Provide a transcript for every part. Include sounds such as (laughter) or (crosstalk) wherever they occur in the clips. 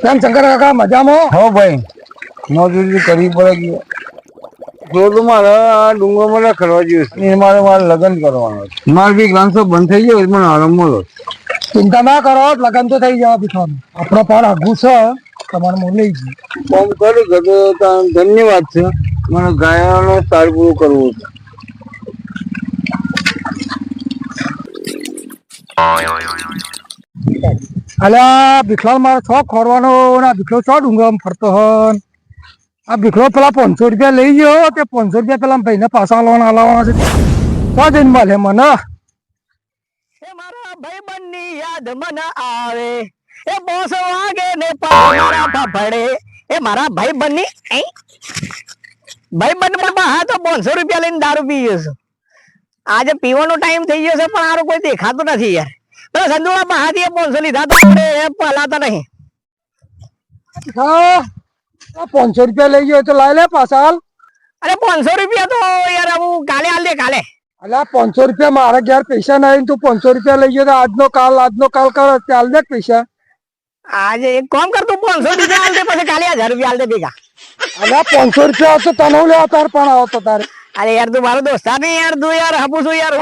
કેમ શંકર કાકા મજામાં? હો ભાઈ મજૂરી કરવી પડે જો તો મારે આ ડુંગર મને કરવા જોઈએ છે. એ મારે મારે લગ્ન કરવાનું છે. મારે બી ગ્રામસભા બંધ થઈ ગયો મને આરામ મળો ચિંતા ના કરો લગન તો થઈ જવા પીઠવાનું આપણો પણ આગું છે તમારે હું લઈ જઈએ ફોન કરી તો ધન્યવાદ છે. મને ગાયનો સાર પૂરું કરવું છે. અલ્યા ભીખલાલ મારે છો ખોરવાનો ના ભીખલો છો ડુંગર ફરતો હન આ ભીખલો પેલા પાંચસો રૂપિયા લઈ ગયો, તે પાંચસો રૂપિયા પેલા ભાઈને પાછા લાવવાના લાવવાના છે. તો જઈને મળે મને. મારા યાદ મને આવે. એ બોસ વાગે ને પારા ફફડે એ મારા ભાઈબંધની ભાઈબંધ મને હા, તો 500 રૂપિયા લઈને દારૂ પી છું. આજે પીવાનો ટાઈમ થઈ ગયો છે, પણ આરો કોઈ દેખાતું નથી યાર. પેલા સંદુડા પાસેથી એ 500 લીધા તો એ પલાતા નહીં. હા પાંચસો રૂપિયા લઈ ગયો તો લાવી લે પાછા. હાલ અરે 500 રૂપિયા તો યાર હું કાલે હાલ દે કાલે. અલ્યા પાંચસો રૂપિયા મારા ઘેર પૈસા નહીં તું પાંચસો રૂપિયા લઈ ગયો તો આજનો કાલ આજનો કાલ કર ચાલ દે પૈસા. આજે એક કામ કર તું 500 રૂપિયા હાલ દે પછી કાલે હજાર રૂપિયા હાલ દે ભેગા. અલ્યા પાંચસો રૂપિયા આવતો તને લે તાર પણ આવતો તારે. અરે યાર તું મારો દોસ્તાર નહીં યાર તું યાર હપુ છું યાર.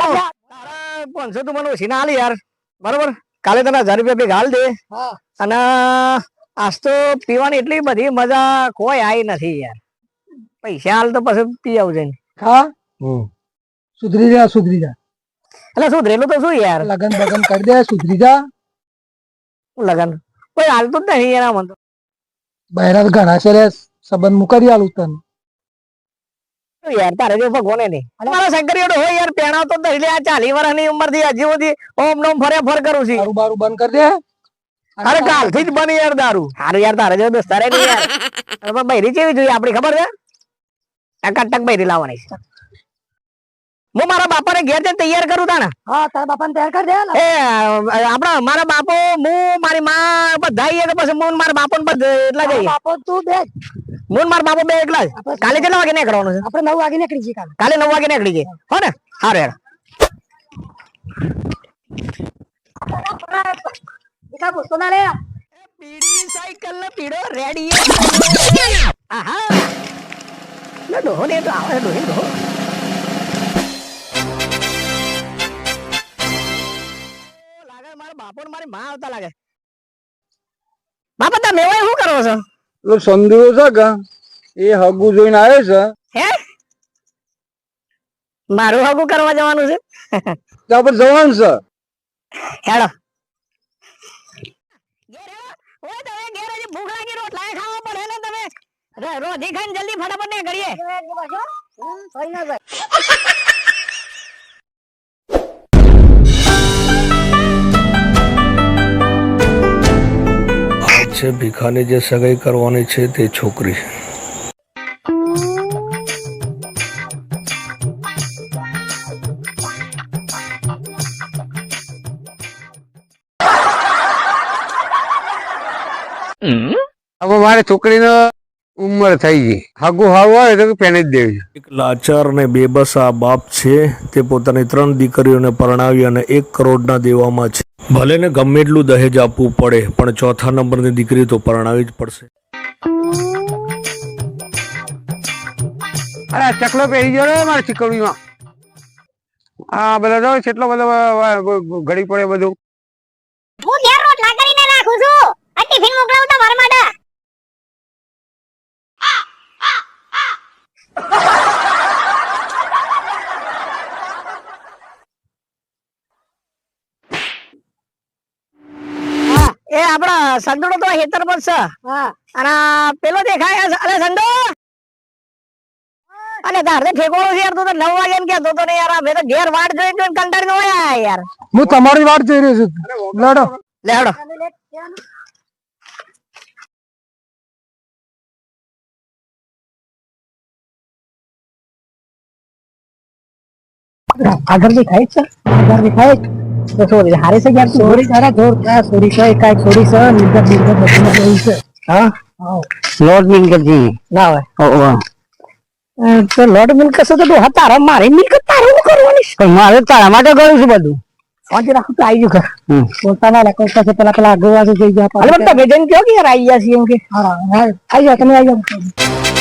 પાંચસો તું મને ઓછી ના હાલ યાર. બરોબર? કાલે તને હજાર રૂપિયા ભેગા હાલ દે. અને આજ તો પીવાની એટલી બધી મજા કોઈ આવી નથી યાર. પૈસા હાલ તો પછી પી આવજે. ને. હા સુધરી જા સુધરી જા. એટલે સુધરેલું તો શું યાર? લગન બગન કરી દે સુધરી જા. લગન? કોઈ હાલતું જ નહીં યાર તો. બહેરા ઘણા છે રે સંબંધ મુકરી આલું તને. યાર તારે જો ભગવાને નહીં. મારા શંકરીયો હોય યાર પેણાવતો જ નહીં લે આ ચાલી વર્ષની ઉંમરથી હજી સુધી ઓમ નોમ ફરે ફર કરું છું. દારૂ બારૂ બંધ કરી દે. અરે કાલથી જ બની યાર દારૂ. હારું યાર તારે જો દોસ્તારે નહીં યાર. (laughs) પણ બૈરી કેવી જોઈએ આપણી ખબર છે? ટકા ટક બૈરી લાવવાની છે. હું મારા બાપાને ઘેર જઈને તૈયાર કરું તાને. હા તારા બાપાને તૈયાર કરી દે એ આપણા મારા બાપો હું મારી માં બધા તો પછી હું મારા બાપો ને બધા એટલા જઈએ. બાપો તું હું માર બાપો બે એકલા કાલે કેટલા વાગે નીકળવાનું છે? આપણે 9 વાગે નીકળી જઈએ કાલે. કાલે 9 વાગે નીકળી જઈએ. હો ને? હારે યાર એકા પૂછતો ના લે. પીડી સાયકલ ને પીડો રેડી આહા. લે ડોહો ને તો આવે ડોહી ડોહો. લાગે મારા બાપો ને મારી માં આવતા લાગે. બાપા તમે એવું શું કરો છો? પેલો સંદુરો છે કે? એ હગુ જોઈને આવ્યો છે. હે? મારું હગુ કરવા જવાનું છે? તો પર જવાનું છે. હેડો. ઘેર હેડો. તમે ભૂખ લાગી રોટલા ખાવા પડે ને તમે. રો- રોધી ખાઈને જલ્દી ફટાફટ ને કરીએ છે ભીખાની જે સગાઈ કરવાની છે તે છોકરી. હવે મારે છોકરીનો ઉંમર થઈ ગઈ. હાગું હાવું આવે તો પેને જ દેવી. એક લાચાર ને બેબસ આ બાપ છે તે પોતાની ત્રણ દીકરીઓને પરણાવી અને એક કરોડના દેવામાં છે. ભલે ને ગમે એટલું દહેજ આપવું પડે, પણ ચોથા નંબરની દીકરી તો પરણાવી જ પડશે. અરે ચકલો પહેરી ગયો રે મારી ચીકવણીમાં. હા બધા જો કેટલો બધો ઘડી પડે બધું હું ઘેર રોટલા કરીને રાખું છું આ ટિફિન મોકલાવું તમારા માટે એ આપડા સંદડો તો હેતર પર છે. અને પેલો દેખાય અરે સંદો અને તારે ઠેકોણો છે યાર તું તો નવ વાગે ને કહેતો તો ને યાર અમે તો ઘેર વાટ જોઈ જોઈને કંટાળીને આયા યાર. હું તમારી વાટ જોઈ રહ્યો છું. લેડો. લેડો આગળ દેખાય છે. આગળ દેખાય તો સોરી હારે છે યાર સોરી તારા જોર ક્યાં સોરી છે કાંઈ સોરી છે નિર્ગત નિર્ગત બધું જોઈ છે. હા? લોટ મિલકતજી. ના હોય. અ, તો લોર્ડ મિલકત તો તું તારા મારી મિલકત તારે હું કરવાની? પણ મારે તારા માટે કરું છું બધું. શાંતિ રાખો તો આવી ગયું ઘર. પોતાના રેકોર્ડ પાસે પેલા પેલા આગળવાસી જઈ ગયા અરે તમે કહો કે યાર આવી ગયા છીએ એમ કે. હા હા આવી જાઓ તમે આવી જાઓ.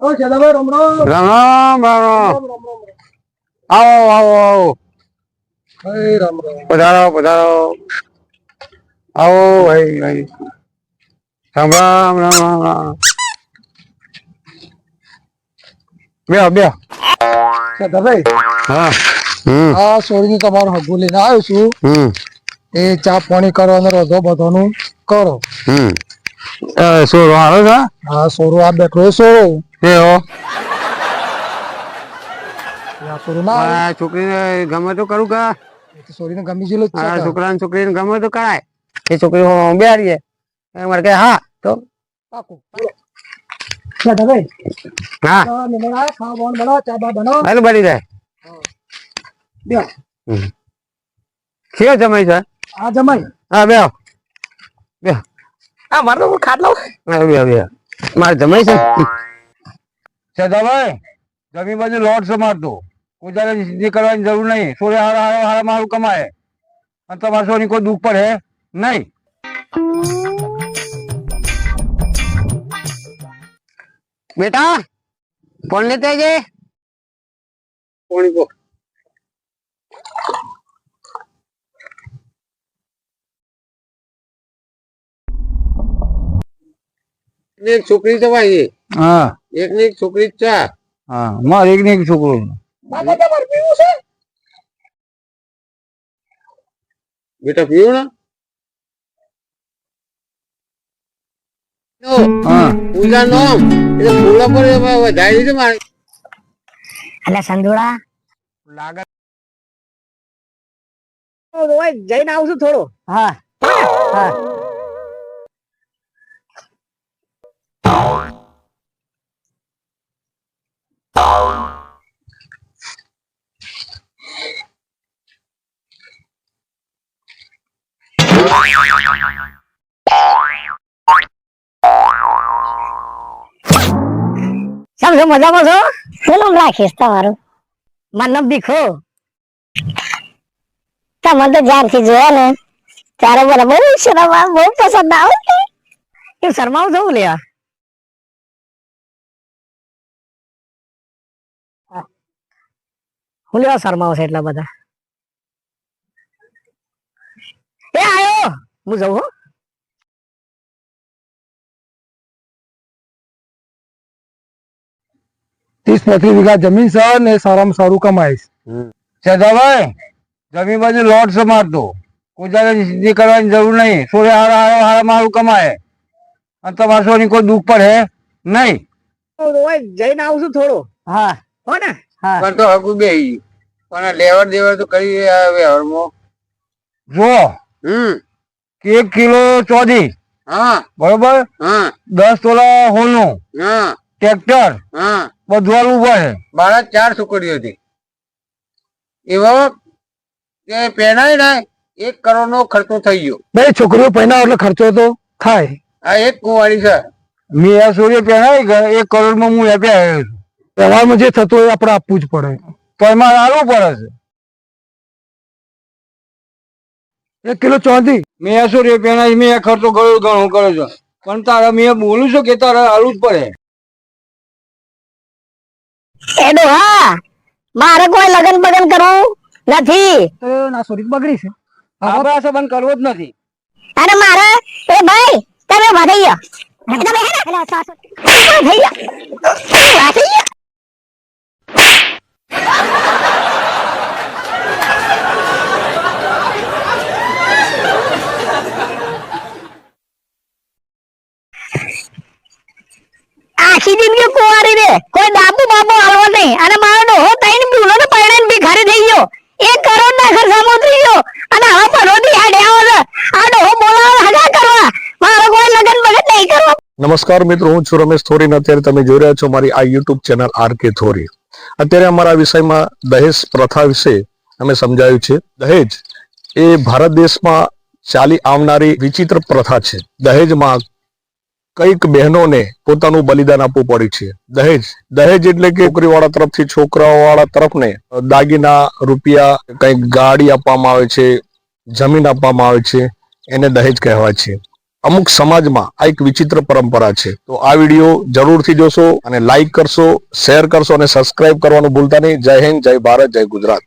ઓ ચેલાભાઈ રામ રામ. રામ રામ આવો આવો આવો. હે રામ રામ. પધારો પધારો. આવો ભાઈ ભાઈ. રામ રામ રામ રામ રામ. બે બે ચેલાભાઈ હા આ સોળની તમારું હગું લઈને આવ્યો છું. એ ચા પાણી કરવાનો રોધો બધોનું કરો. હમ. એ આવે છે? હા સોરો આ બેઠો સોરો. કેવો હો. સોરો છોકરીને ગમે તો કરું કે? ગમી. છોકરાને છોકરીને ગમે તો કરાય. એ છોકરી હું બેહાડીએ. મારે કે હા તો. પાકું. હા. બનાવો બની જાય. કેવો છે? આ જમાઈ. હા બે બે હા મારે તો ખાટ આવી બે મારે જમાઈ છે? સદાભાઈ જમી બાજુ લોટ સમારતો કોઈ તારે સિદ્ધિ કરવાની જરૂર નહીં. સોરે હારા હારા હારા મારું કમાય. અને તમારે સોની કોઈ દુઃખ પડે નહીં. બેટા કોણ લેતા જે પાણી કો એક છોકરી તો ભાઈ હા. એક ને એક છોકરી જ હા મારે એક ને એક છોકરો બાબા તમારે પીવું છે? બેટા પીવું ને? પૂજા નામ. એટલે ફૂલા પર વધારી દીધું મારે. એટલે સંજોડા લાગે. જઈને આવું છું થોડો. હા. હા. કેમ છો મજામાં છો? પેલું રાખીશ તમારું? મારું ભીખો. તમે તો જ્યારથી જોયા ને ત્યારે મને બહુ શરમ બહુ પસંદ આવે એ શરમાવ છું લ્યા. હું. લેવા શરમાવ છે એટલા બધા. એ આયો. હું જવું હો. ત્રીસ પાંત્રીસ વીઘા જમીન છે ને સારામાં સારું કમાઈશ સદાભાઈ જમીન બાજુ લોટ સમારતો કોઈ સિદ્ધિ કરવાની જરૂર નહીં. સોરે હારા હારા હારા મારું કમાય. અને તમારે સોની કોઈ દુઃખ પડે? નહીં. ઓય જઈને આવું છું થોડો. હા. હો ને? પણ તો હકુ બે પણ લેવડ દેવડ તો કરી વ્યવહારમાં જો. હમ. એક કિલો ચોધી હા. બરોબર? હા. દસ તોલા હોનું. હા. ટ્રેક્ટર હા. બધું આલવું પડે મારા ચાર છોકરીઓ હતી. એવા કે પહેરાય ને એક કરોડ નો ખર્ચો થઈ ગયો. બે છોકરીઓ પહેના એટલે ખર્ચો તો થાય. આ એક કુંવારી છે. મેં આ સૂર્ય પહેરાય એક કરોડમાં હું આપી આવ્યો છું. વ્યવહારમાં જે થતું હોય આપણે આપવું જ પડે. તો એમાં આલવું પડે છે. એક કિલો ચોંધી. મેં સૂર્ય પહેરાય મેં ખર્ચો ઘણો ઘણો કર્યો છે. પણ તારા મેં બોલું છું કે તારે આલવું જ પડે. એડો હા મારે કોઈ લગન બગન કરવું નથી. તો ના સોરી બગડી છે. આપણે આ સંબંધ કરવો જ નથી. અને મારે એ ભાઈ તમે ઊભા તમે હે ને? સાસુ. થઈ ગયો ઊભા થઈ ગયો આખી જિંદગી કુંવારી રે કોઈ દાબુ બાબુ હાલવો અને મારો ડોહો તઈને બુલો ને પરણે ભિખારી થઈ ગયો. એક કરોડ ના ખર્ચામાં ઉતરી ગયો. અને હવે પરોડી હાડ્યા આવે આ ડોહો બોલાવા હગા કરવા. મારો કોઈ લગન બગન નહીં કરવા. નમસ્કાર મિત્રો, હું છું રમેશ થોરી અત્યારે તમે જોઈ રહ્યા છો મારી આ યુટ્યુબ ચેનલ આર કે થોરી. અત્યારે અમારા વિષયમાં દહેજ પ્રથા વિશે અમે સમજાયું છે. દહેજ એ ભારત દેશમાં ચાલી આવનારી વિચિત્ર પ્રથા છે. દહેજમાં કંઈક બહેનોને પોતાનું બલિદાન આપવું પડ્યું છે. દહેજ દહેજ એટલે કે છોકરીવાળા તરફથી તરફ તરફને દાગીના, રૂપિયા, કંઈક ગાડી આપવામાં આવે છે, જમીન આપવામાં આવે છે, એને દહેજ કહેવાય છે. અમુક સમાજમાં આ એક વિચિત્ર પરંપરા છે. તો આ વીડિયો જરૂરથી જોશો અને લાઈક કરશો શેર કરશો અને સબસ્ક્રાઇબ કરવાનું ભૂલતા નહીં. જય હિન્દ, જય ભારત, જય ગુજરાત.